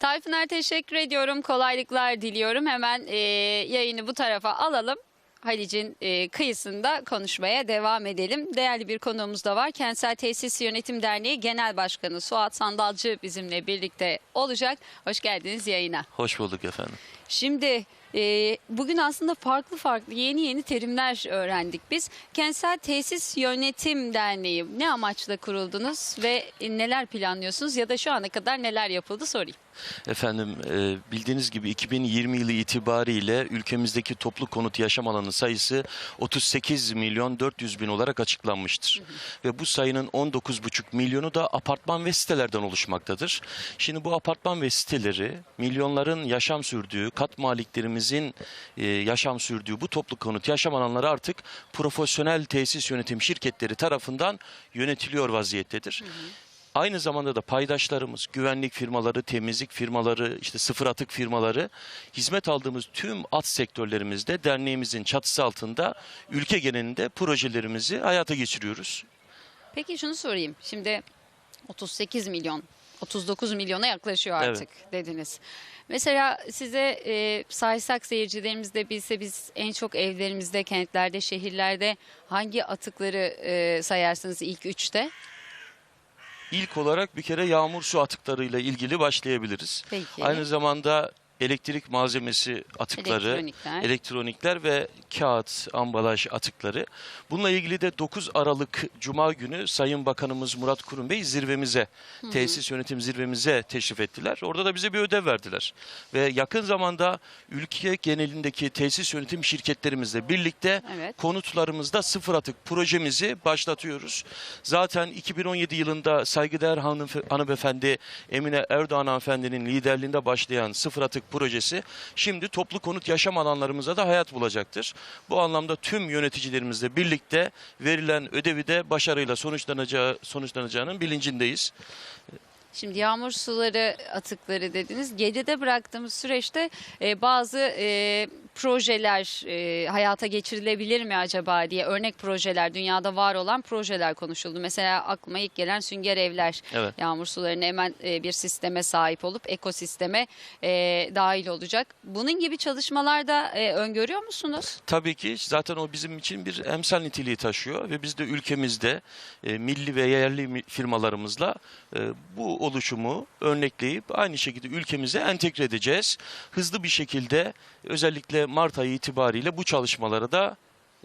Tayfıner teşekkür ediyorum. Kolaylıklar diliyorum. Hemen e, yayını bu tarafa alalım. Halic'in e, kıyısında konuşmaya devam edelim. Değerli bir konuğumuz da var. Kentsel Tesis Yönetim Derneği Genel Başkanı Suat Sandalcı bizimle birlikte olacak. Hoş geldiniz yayına. Hoş bulduk efendim. Şimdi e, bugün aslında farklı farklı yeni yeni terimler öğrendik biz. Kentsel Tesis Yönetim Derneği ne amaçla kuruldunuz ve neler planlıyorsunuz ya da şu ana kadar neler yapıldı sorayım. Efendim e, bildiğiniz gibi 2020 yılı itibariyle ülkemizdeki toplu konut yaşam alanı sayısı 38 milyon 400 bin olarak açıklanmıştır. Ve bu sayının 19,5 milyonu da apartman ve sitelerden oluşmaktadır. Şimdi bu apartman ve siteleri milyonların yaşam sürdüğü, kat maliklerimizin e, yaşam sürdüğü bu toplu konut yaşam alanları artık profesyonel tesis yönetim şirketleri tarafından yönetiliyor vaziyettedir. Aynı zamanda da paydaşlarımız, güvenlik firmaları, temizlik firmaları, işte sıfır atık firmaları, hizmet aldığımız tüm at sektörlerimizde derneğimizin çatısı altında ülke genelinde projelerimizi hayata geçiriyoruz. Peki şunu sorayım. Şimdi 38 milyon, 39 milyona yaklaşıyor artık dediniz. Mesela size e, saysak seyircilerimiz de bilse biz en çok evlerimizde, kentlerde, şehirlerde hangi atıkları e, sayarsınız ilk üçte? İlk olarak bir kere yağmur su atıklarıyla ilgili başlayabiliriz. Peki. Aynı zamanda elektrik malzemesi atıkları, Elektronikler. elektronikler ve kağıt, ambalaj atıkları. Bununla ilgili de 9 Aralık Cuma günü Sayın Bakanımız Murat Kurum Bey zirvemize, tesis yönetim zirvemize teşrif ettiler. Orada da bize bir ödev verdiler. Ve yakın zamanda ülke genelindeki tesis yönetim şirketlerimizle birlikte Evet. konutlarımızda sıfır atık projemizi başlatıyoruz. Zaten 2017 yılında saygıdeğer hanım- hanımefendi Emine Erdoğan hanımefendinin liderliğinde başlayan sıfır atık projesi şimdi toplu konut yaşam alanlarımıza da hayat bulacaktır. Bu anlamda tüm yöneticilerimizle birlikte verilen ödevi de başarıyla sonuçlanacağı sonuçlanacağının bilincindeyiz. Şimdi yağmur suları atıkları dediniz. Geride bıraktığımız süreçte e, bazı e, projeler e, hayata geçirilebilir mi acaba diye örnek projeler, dünyada var olan projeler konuşuldu. Mesela aklıma ilk gelen sünger evler. Evet. Yağmur sularını hemen e, bir sisteme sahip olup ekosisteme e, dahil olacak. Bunun gibi çalışmalarda e, öngörüyor musunuz? Tabii ki zaten o bizim için bir emsal niteliği taşıyor ve biz de ülkemizde e, milli ve yerli firmalarımızla e, bu oluşumu örnekleyip aynı şekilde ülkemize entegre edeceğiz. Hızlı bir şekilde özellikle Mart ayı itibariyle bu çalışmaları da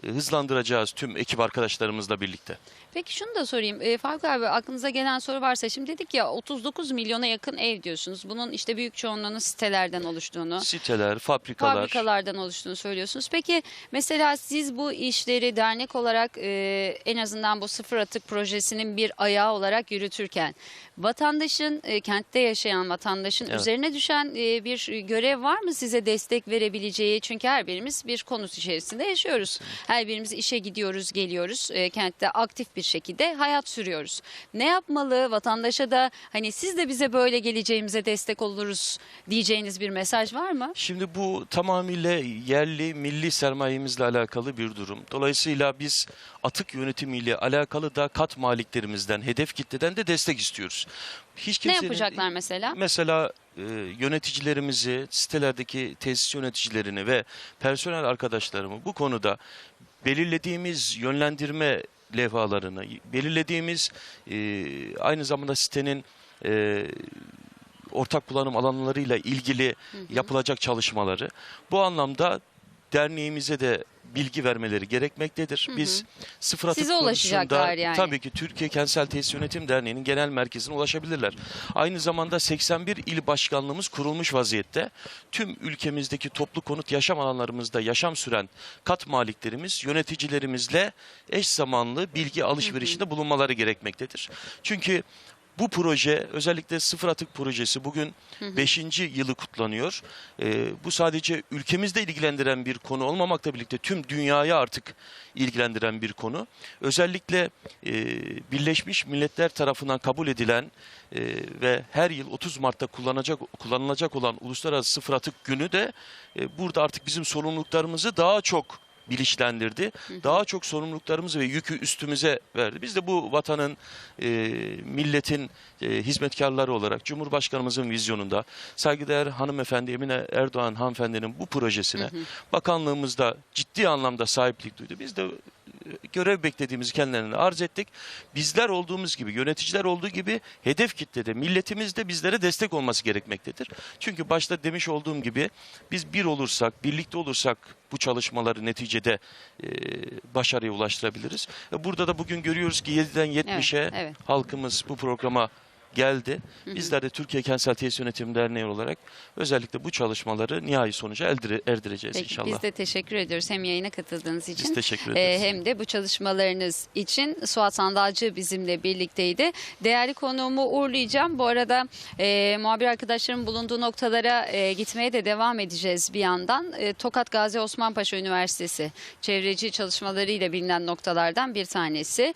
hızlandıracağız tüm ekip arkadaşlarımızla birlikte. Peki şunu da sorayım. E, Faruk abi aklınıza gelen soru varsa şimdi dedik ya 39 milyona yakın ev diyorsunuz. Bunun işte büyük çoğunluğunun sitelerden oluştuğunu. Siteler, fabrikalar, fabrikalardan oluştuğunu söylüyorsunuz. Peki mesela siz bu işleri dernek olarak e, en azından bu sıfır atık projesinin bir ayağı olarak yürütürken vatandaşın e, kentte yaşayan vatandaşın Evet. üzerine düşen e, bir görev var mı size destek verebileceği? Çünkü her birimiz bir konut içerisinde yaşıyoruz. Her birimiz işe gidiyoruz, geliyoruz. E, kentte aktif bir şekilde hayat sürüyoruz. Ne yapmalı? Vatandaşa da hani siz de bize böyle geleceğimize destek oluruz diyeceğiniz bir mesaj var mı? Şimdi bu tamamıyla yerli milli sermayemizle alakalı bir durum. Dolayısıyla biz atık yönetimiyle alakalı da kat maliklerimizden, hedef kitleden de destek istiyoruz. Hiç Ne kimsenin- yapacaklar mesela? Mesela e, yöneticilerimizi, sitelerdeki tesis yöneticilerini ve personel arkadaşlarımı bu konuda belirlediğimiz yönlendirme levhalarını, belirlediğimiz e, aynı zamanda sitenin e, ortak kullanım alanlarıyla ilgili yapılacak çalışmaları bu anlamda derneğimize de bilgi vermeleri gerekmektedir. Biz sıfır atık Size ulaşacaklar konusunda yani. tabii ki Türkiye Kentsel Tesis Yönetim Derneği'nin genel merkezine ulaşabilirler. Aynı zamanda 81 il başkanlığımız kurulmuş vaziyette. Tüm ülkemizdeki toplu konut yaşam alanlarımızda yaşam süren kat maliklerimiz yöneticilerimizle eş zamanlı bilgi alışverişinde bulunmaları gerekmektedir. Çünkü bu proje özellikle sıfır atık projesi bugün 5. yılı kutlanıyor. Ee, bu sadece ülkemizde ilgilendiren bir konu olmamakla birlikte tüm dünyayı artık ilgilendiren bir konu. Özellikle e, Birleşmiş Milletler tarafından kabul edilen e, ve her yıl 30 Mart'ta kullanacak kullanılacak olan Uluslararası Sıfır Atık Günü de e, burada artık bizim sorumluluklarımızı daha çok bilinçlendirdi. Daha çok sorumluluklarımızı ve yükü üstümüze verdi. Biz de bu vatanın, e, milletin e, hizmetkarları olarak Cumhurbaşkanımızın vizyonunda saygıdeğer hanımefendi Emine Erdoğan hanımefendinin bu projesine bakanlığımızda ciddi anlamda sahiplik duydu. Biz de görev beklediğimizi kendilerine arz ettik. Bizler olduğumuz gibi, yöneticiler olduğu gibi hedef kitlede, milletimiz de bizlere destek olması gerekmektedir. Çünkü başta demiş olduğum gibi biz bir olursak, birlikte olursak bu çalışmaları neticede e, başarıya ulaştırabiliriz. E, Burada da bugün görüyoruz ki 7'den 70'e Evet, evet. halkımız bu programa geldi. Bizler de Türkiye Kentsel Tesis Yönetim Derneği olarak özellikle bu çalışmaları nihai sonuca eldire- erdireceğiz Peki, inşallah. biz de teşekkür ediyoruz hem yayına katıldığınız için. teşekkür e, hem de bu çalışmalarınız için Suat Sandalcı bizimle birlikteydi. Değerli konuğumu uğurlayacağım. Bu arada e, muhabir arkadaşlarım bulunduğu noktalara e, gitmeye de devam edeceğiz bir yandan. E, Tokat Gazi Osman Paşa Üniversitesi çevreci çalışmalarıyla bilinen noktalardan bir tanesi.